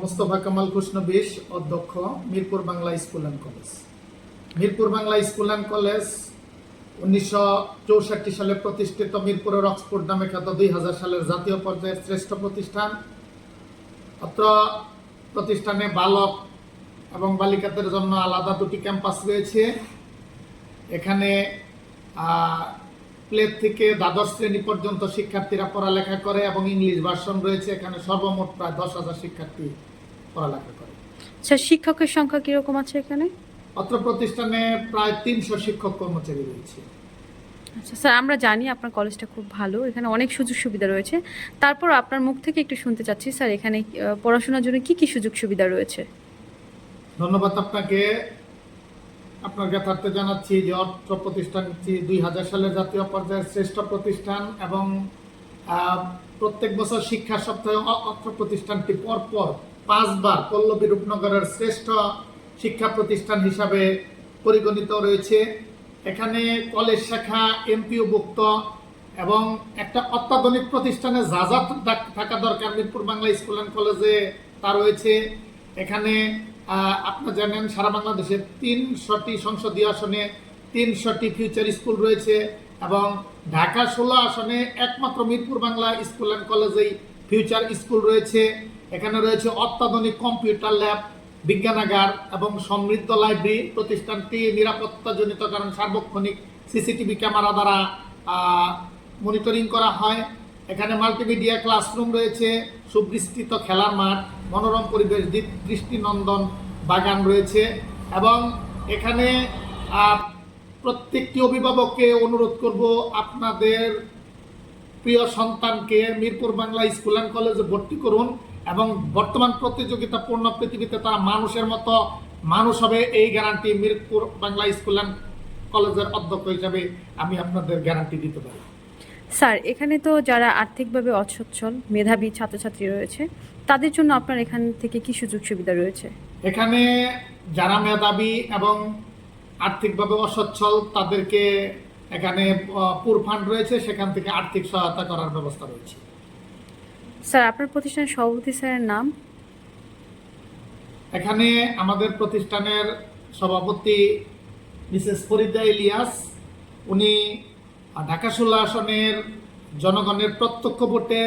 মোস্তফা কামাল কৃষ্ণ বিশ অধ্যক্ষ Mirpur Bangla school and college. Mirpur Bangla school and college উনিশশো চৌষট্টি সালে প্রতিষ্ঠিত মিরপুরের অক্সফোর্ড নামে খ্যাত দুই হাজার সালের জাতীয় পর্যায়ের শ্রেষ্ঠ প্রতিষ্ঠান। অত্র প্রতিষ্ঠানে বালক এবং বালিকাদের জন্য আলাদা দুটি ক্যাম্পাস রয়েছে। এখানে প্লে থেকে দ্বাদশ শ্রেণি পর্যন্ত শিক্ষার্থীরা পড়ালেখা করে এবং ইংলিশ ভার্সন রয়েছে এখানে সর্বমোট প্রায় দশ হাজার শিক্ষার্থী পড়ালেখা করে। স্যার শিক্ষকের সংখ্যা কীরকম আছে এখানে? অত্র প্রতিষ্ঠানে প্রায় তিনশো শিক্ষক কর্মচারী রয়েছে। আচ্ছা স্যার আমরা জানি আপনার কলেজটা খুব ভালো এখানে অনেক সুযোগ সুবিধা রয়েছে। তারপর আপনার মুখ থেকে একটু শুনতে চাচ্ছি স্যার এখানে পড়াশোনার জন্য কি কি সুযোগ সুবিধা রয়েছে? ধন্যবাদ আপনাকে। আপনার জ্ঞাতার্থে জানাচ্ছি যে অত্র প্রতিষ্ঠানটি দুই হাজার সালের জাতীয় পর্যায়ের শ্রেষ্ঠ প্রতিষ্ঠান এবং প্রত্যেক বছর শিক্ষা সপ্তাহে অ- অত্র প্রতিষ্ঠানটি পরপর পাঁচবার পল্লবী রূপনগরের শ্রেষ্ঠ শিক্ষা প্রতিষ্ঠান হিসাবে পরিগণিত রয়েছে। এখানে কলেজ শাখা এমপিওভুক্ত এবং একটা অত্যাধুনিক প্রতিষ্ঠানে যা যা থাকা দরকার, মিরপুর বাংলা স্কুল অ্যান্ড কলেজে তা রয়েছে। এখানে আপনারা জানেন, সারা বাংলাদেশে তিনশোটি সংসদীয় আসনে, তিনশোটি ফিউচার স্কুল রয়েছে এবং ঢাকা ষোলো আসনে একমাত্র মিরপুর বাংলা স্কুল অ্যান্ড কলেজেই ফিউচার স্কুল রয়েছে। এখানে রয়েছে অত্যাধুনিক কম্পিউটার ল্যাব বিজ্ঞানাগার এবং সমৃদ্ধ লাইব্রেরি প্রতিষ্ঠানটি নিরাপত্তাজনিত কারণ সার্বক্ষণিক সিসিটিভি ক্যামেরা দ্বারা মনিটরিং করা হয়। এখানে মাল্টিমিডিয়া ক্লাসরুম রয়েছে, সুবিস্তৃত খেলার মাঠ মনোরম পরিবেশ দৃ- দৃষ্টিনন্দন বাগান রয়েছে এবং এখানে প্রত্যেকটি অভিভাবককে অনুরোধ করব আপনাদের প্রিয় সন্তানকে মিরপুর বাংলা স্কুল অ্যান্ড কলেজে ভর্তি করুন এবং বর্তমান প্রতিযোগিতাপূর্ণ পৃথিবীতে তারা মানুষের মতো মানুষ হবে এই guarantee Mirpur Bangla school and কলেজের অধ্যক্ষ হিসাবে আমি আপনাদের গ্যারান্টি দিতে পারি। স্যার এখানে তো যারা আর্থিকভাবে অসচ্ছল মেধাবী ছাত্রছাত্রী রয়েছে তাদের জন্য আপনার এখান থেকে কি সুযোগ সুবিধা রয়েছে? এখানে যারা মেধাবী এবং আর্থিকভাবে অসচ্ছল তাদেরকে এখানে পুর ফান্ড রয়েছে সেখান থেকে আর্থিক সহায়তা করার ব্যবস্থা রয়েছে। স্যার আপনার প্রতিষ্ঠানের সভাপতি স্যারের নাম? এখানে আমাদের প্রতিষ্ঠানের সভাপতি মিসেস ফরিদা ইলিয়াস উনি ঢাকা ষোলো আসনের জনগণের প্রত্যক্ষ ভোটে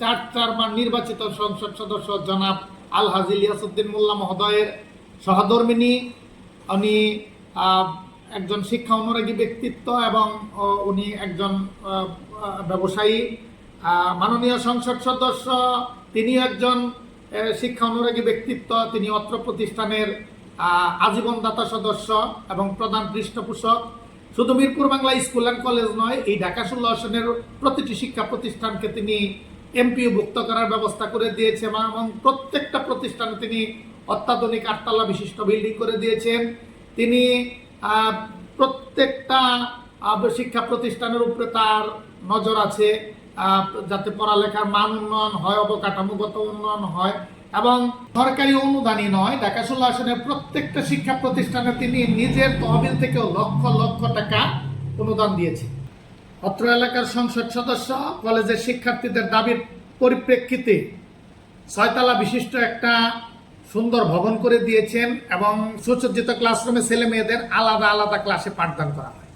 চার চারবার নির্বাচিত সংসদ সদস্য জনাব আল হাজি ইলিয়াসউদ্দিন মোল্লা মহোদয়ের সহধর্মিনী। উনি একজন শিক্ষা অনুরাগী ব্যক্তিত্ব এবং উনি একজন ব্যবসায়ী। মাননীয় সংসদ সদস্য তিনি একজন শিক্ষা অনুরাগী ব্যক্তিত্ব। তিনি অত্র প্রতিষ্ঠানের আজীবন দাতা সদস্য এবং প্রধান পৃষ্ঠপোষক। শুধু Mirpur Bangla school and college নয়, এই ঢাকা ষোলো আসনের প্রতিটি শিক্ষা প্রতিষ্ঠানকে তিনি এমপিও ভুক্ত করার ব্যবস্থা করে দিয়েছে এবং প্রত্যেকটা প্রতিষ্ঠানে তিনি অত্যাধুনিক আটতলা বিশিষ্ট বিল্ডিং করে দিয়েছেন। তিনি প্রত্যেকটা শিক্ষা প্রতিষ্ঠানের উপরে তার নজর আছে। যাতে পড়ালেখার মান উন্নয়ন হয়, অবকাঠামোগত উন্নয়ন হয়, এবং সরকারি অনুদানই নয়, ঢাকা ষোলো আসনের প্রত্যেকটা শিক্ষা প্রতিষ্ঠানে তিনি নিজের তহবিল থেকেও লক্ষ লক্ষ টাকা অনুদান দিয়েছে অত্র এলাকার সংসদ সদস্য, কলেজের শিক্ষার্থীদের দাবির পরিপ্রেক্ষিতে ছয়তলা বিশিষ্ট একটা সুন্দর ভবন করে দিয়েছেন এবং সুসজ্জিত ক্লাসরুমে ছেলে মেয়েদের আলাদা আলাদা ক্লাসে পাঠদান করা